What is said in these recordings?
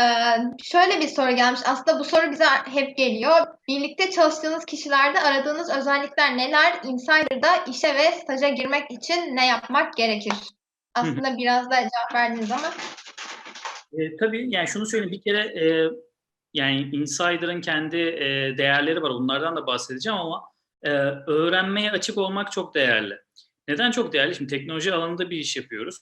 Ee, şöyle bir soru gelmiş. Aslında bu soru bize hep geliyor. Birlikte çalıştığınız kişilerde aradığınız özellikler neler? Insider'da işe ve staja girmek için ne yapmak gerekir? Aslında biraz da cevap verdiniz ama. E, tabii yani şunu söyleyeyim bir kere e, yani Insider'ın kendi e, değerleri var. Onlardan da bahsedeceğim ama e, öğrenmeye açık olmak çok değerli. Neden çok değerli? Şimdi teknoloji alanında bir iş yapıyoruz.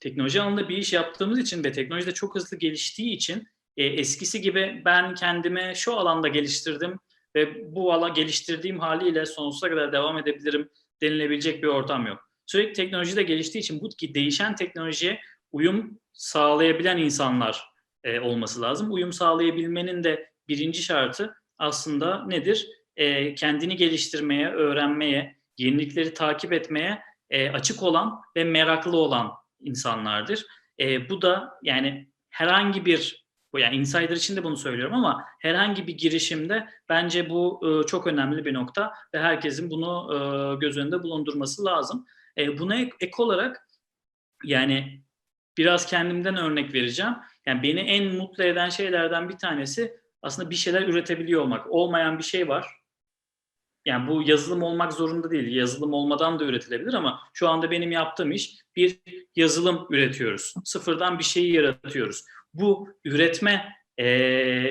Teknoloji alanında bir iş yaptığımız için ve teknoloji de çok hızlı geliştiği için e, eskisi gibi ben kendimi şu alanda geliştirdim ve bu alan geliştirdiğim haliyle sonsuza kadar devam edebilirim denilebilecek bir ortam yok. Sürekli teknoloji de geliştiği için bu değişen teknolojiye uyum sağlayabilen insanlar e, olması lazım. Uyum sağlayabilmenin de birinci şartı aslında nedir? E, kendini geliştirmeye, öğrenmeye, yenilikleri takip etmeye e, açık olan ve meraklı olan insanlardır. E, bu da yani herhangi bir yani insider için de bunu söylüyorum ama herhangi bir girişimde bence bu e, çok önemli bir nokta ve herkesin bunu e, göz önünde bulundurması lazım. E, buna ek, ek olarak yani biraz kendimden örnek vereceğim. Yani beni en mutlu eden şeylerden bir tanesi aslında bir şeyler üretebiliyor olmak. Olmayan bir şey var. Yani bu yazılım olmak zorunda değil. Yazılım olmadan da üretilebilir ama şu anda benim yaptığım iş bir yazılım üretiyoruz. Sıfırdan bir şeyi yaratıyoruz. Bu üretme, e,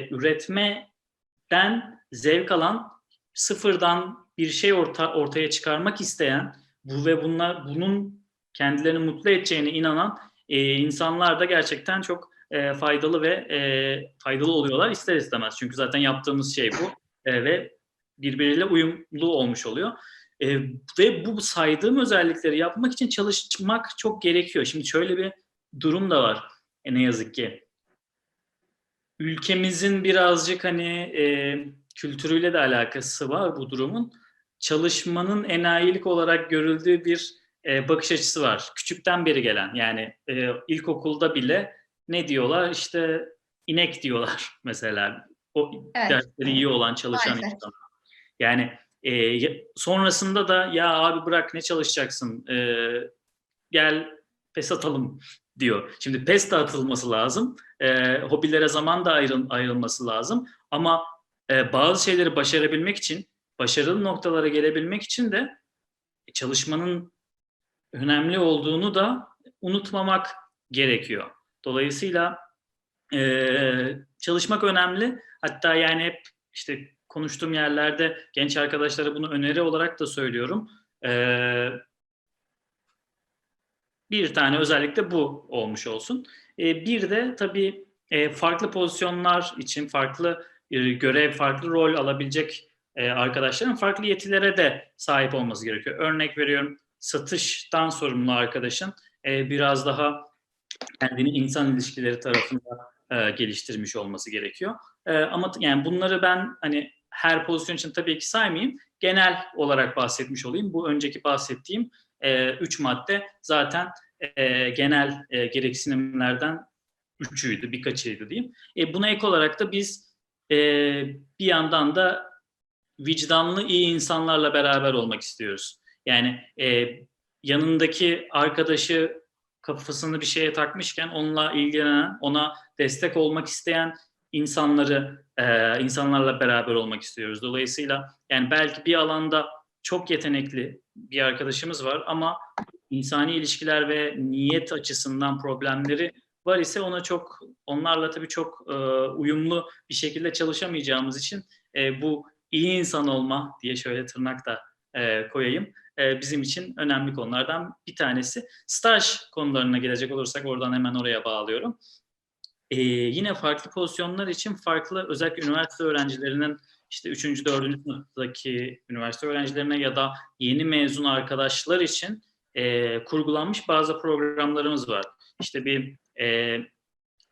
üretmeden zevk alan, sıfırdan bir şey orta, ortaya çıkarmak isteyen bu ve bunlar bunun kendilerini mutlu edeceğine inanan e, insanlar da gerçekten çok e, faydalı ve e, faydalı oluyorlar ister istemez. Çünkü zaten yaptığımız şey bu e, ve birbiriyle uyumlu olmuş oluyor. E, ve bu saydığım özellikleri yapmak için çalışmak çok gerekiyor. Şimdi şöyle bir durum da var e, ne yazık ki. Ülkemizin birazcık hani e, kültürüyle de alakası var bu durumun. Çalışmanın enayilik olarak görüldüğü bir e, bakış açısı var. Küçükten beri gelen yani e, ilkokulda bile ne diyorlar işte inek diyorlar mesela. O Evet. dersleri iyi olan çalışan insanlar. Yani e, sonrasında da ya abi bırak ne çalışacaksın e, gel pes atalım diyor. Şimdi pes de atılması lazım. E, hobilere zaman da ayrıl, ayrılması lazım. Ama e, bazı şeyleri başarabilmek için, başarılı noktalara gelebilmek için de çalışmanın önemli olduğunu da unutmamak gerekiyor. Dolayısıyla e, çalışmak önemli. Hatta yani hep işte konuştuğum yerlerde genç arkadaşlara bunu öneri olarak da söylüyorum. Ee, bir tane özellikle bu olmuş olsun. Ee, bir de tabii e, farklı pozisyonlar için farklı e, görev, farklı rol alabilecek e, arkadaşların farklı yetilere de sahip olması gerekiyor. Örnek veriyorum satıştan sorumlu arkadaşın e, biraz daha kendini insan ilişkileri tarafında e, geliştirmiş olması gerekiyor. E, ama yani bunları ben hani her pozisyon için tabii ki saymayayım. Genel olarak bahsetmiş olayım. Bu önceki bahsettiğim e, üç madde zaten e, genel e, gereksinimlerden üçüydü, birkaçıydı diyeyim. E, buna ek olarak da biz e, bir yandan da vicdanlı iyi insanlarla beraber olmak istiyoruz. Yani e, yanındaki arkadaşı kafasını bir şeye takmışken onunla ilgilenen, ona destek olmak isteyen insanları e, insanlarla beraber olmak istiyoruz. Dolayısıyla yani belki bir alanda çok yetenekli bir arkadaşımız var ama insani ilişkiler ve niyet açısından problemleri var ise ona çok onlarla tabii çok e, uyumlu bir şekilde çalışamayacağımız için e, bu iyi insan olma diye şöyle tırnak da e, koyayım e, bizim için önemli konulardan bir tanesi. Staj konularına gelecek olursak oradan hemen oraya bağlıyorum. Ee, yine farklı pozisyonlar için farklı özellikle üniversite öğrencilerinin işte 3. 4. sınıftaki üniversite öğrencilerine ya da yeni mezun arkadaşlar için e, kurgulanmış bazı programlarımız var. İşte bir e,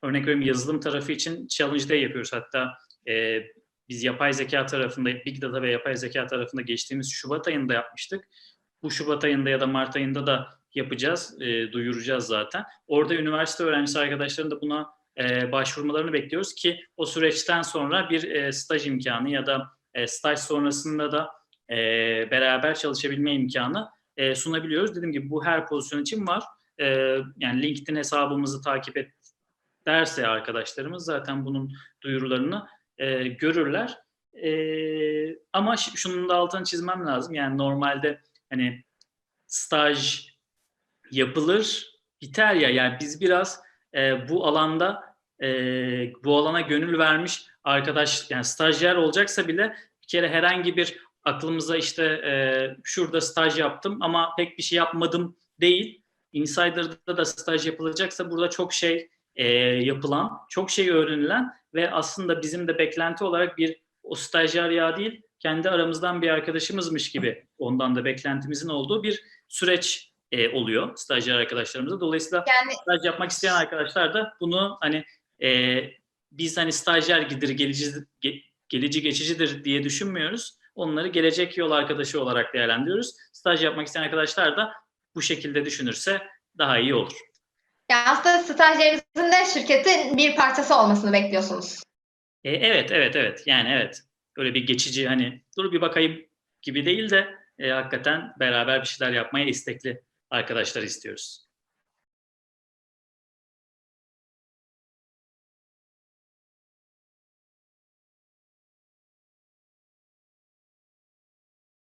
örnek veriyorum yazılım tarafı için Challenge Day yapıyoruz. Hatta e, biz yapay zeka tarafında, Big Data ve yapay zeka tarafında geçtiğimiz Şubat ayında yapmıştık. Bu Şubat ayında ya da Mart ayında da yapacağız, e, duyuracağız zaten. Orada üniversite öğrencisi arkadaşların da buna e, başvurmalarını bekliyoruz ki o süreçten sonra bir e, staj imkanı ya da e, staj sonrasında da beraber çalışabilme imkanı sunabiliyoruz. Dediğim gibi bu her pozisyon için var. Yani LinkedIn hesabımızı takip derse arkadaşlarımız zaten bunun duyurularını görürler. Ama şunun da altını çizmem lazım. Yani normalde hani staj yapılır biter ya. Yani biz biraz bu alanda e, bu alana gönül vermiş arkadaş yani stajyer olacaksa bile bir kere herhangi bir aklımıza işte e, şurada staj yaptım ama pek bir şey yapmadım değil. Insider'da da staj yapılacaksa burada çok şey e, yapılan, çok şey öğrenilen ve aslında bizim de beklenti olarak bir o stajyer ya değil, kendi aramızdan bir arkadaşımızmış gibi ondan da beklentimizin olduğu bir süreç e, oluyor stajyer arkadaşlarımıza. Dolayısıyla Yani staj yapmak isteyen arkadaşlar da bunu hani e, biz hani stajyer gidir gelici, ge- gelici geçicidir diye düşünmüyoruz. Onları gelecek yol arkadaşı olarak değerlendiriyoruz. Staj yapmak isteyen arkadaşlar da bu şekilde düşünürse daha iyi olur. Yani aslında stajyerinizin de şirketin bir parçası olmasını bekliyorsunuz. E, evet, evet, evet. Yani evet. Öyle bir geçici hani dur bir bakayım gibi değil de e, hakikaten beraber bir şeyler yapmaya istekli arkadaşlar istiyoruz.